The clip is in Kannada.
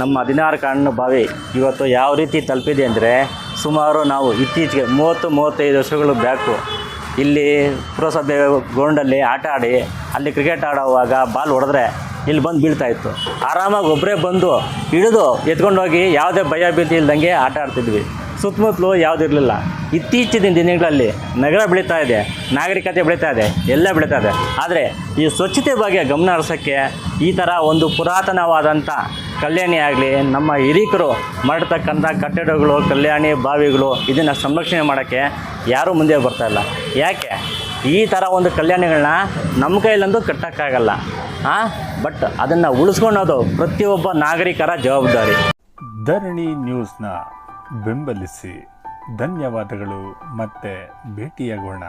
ನಮ್ಮ ಹದಿನಾರು ಕಣ್ಣು ಬಾವಿ ಇವತ್ತು ಯಾವ ರೀತಿ ತಲುಪಿದೆ ಅಂದರೆ ಸುಮಾರು ನಾವು ಇತ್ತೀಚೆಗೆ ಮೂವತ್ತು, ಮೂವತ್ತೈದು ವರ್ಷಗಳು ಬ್ಯಾಕು. ಇಲ್ಲಿ ಪುರಸಭೆ ಗ್ರೌಂಡಲ್ಲಿ ಆಟ ಆಡಿ, ಅಲ್ಲಿ ಕ್ರಿಕೆಟ್ ಆಡೋವಾಗ ಬಾಲ್ ಹೊಡೆದ್ರೆ ಇಲ್ಲಿ ಬಂದು ಬೀಳ್ತಾ ಇತ್ತು. ಆರಾಮಾಗಿ ಒಬ್ಬರೇ ಬಂದು ಹಿಡಿದು ಎತ್ಕೊಂಡೋಗಿ ಯಾವುದೇ ಭಯ, ಭೀತಿ ಇಲ್ದಂಗೆ ಆಟ ಆಡ್ತಿದ್ವಿ. ಸುತ್ತಮುತ್ತಲು ಯಾವುದಿರಲಿಲ್ಲ ಇತ್ತೀಚಿನ ದಿನಗಳಲ್ಲಿ ನಗರ ಬೆಳೀತಾ ಇದೆ, ನಾಗರಿಕತೆ ಬೆಳೀತಾ ಇದೆ, ಎಲ್ಲ ಬೆಳೀತಾ ಇದೆ. ಆದರೆ ಈ ಸ್ವಚ್ಛತೆ ಬಗ್ಗೆ ಗಮನ ಹರಿಸೋಕ್ಕೆ ಈ ಥರ ಒಂದು ಪುರಾತನವಾದಂಥ ಕಲ್ಯಾಣಿ ಆಗಲಿ, ನಮ್ಮ ಹಿರೀಕರು ಮಾಡಿರ್ತಕ್ಕಂಥ ಕಟ್ಟಡಗಳು, ಕಲ್ಯಾಣಿ ಬಾವಿಗಳು ಇದನ್ನು ಸಂರಕ್ಷಣೆ ಮಾಡೋಕ್ಕೆ ಯಾರೂ ಮುಂದೆ ಬರ್ತಾ ಇಲ್ಲ. ಯಾಕೆ? ಈ ಥರ ಒಂದು ಕಲ್ಯಾಣಿಗಳನ್ನ ನಮ್ಮ ಕೈಲಂತೂ ಕಟ್ಟೋಕ್ಕಾಗಲ್ಲ. ಹಾಂ ಬಟ್ ಅದನ್ನು ಉಳಿಸ್ಕೊಂಡೋದು ಪ್ರತಿಯೊಬ್ಬ ನಾಗರಿಕರ ಜವಾಬ್ದಾರಿ. ಧರಣಿ ನ್ಯೂಸ್ನ ಬೆಂಬಲಿಸಿ. ಧನ್ಯವಾದಗಳು ಮತ್ತೆ ಭೇಟಿಯಾಗೋಣ.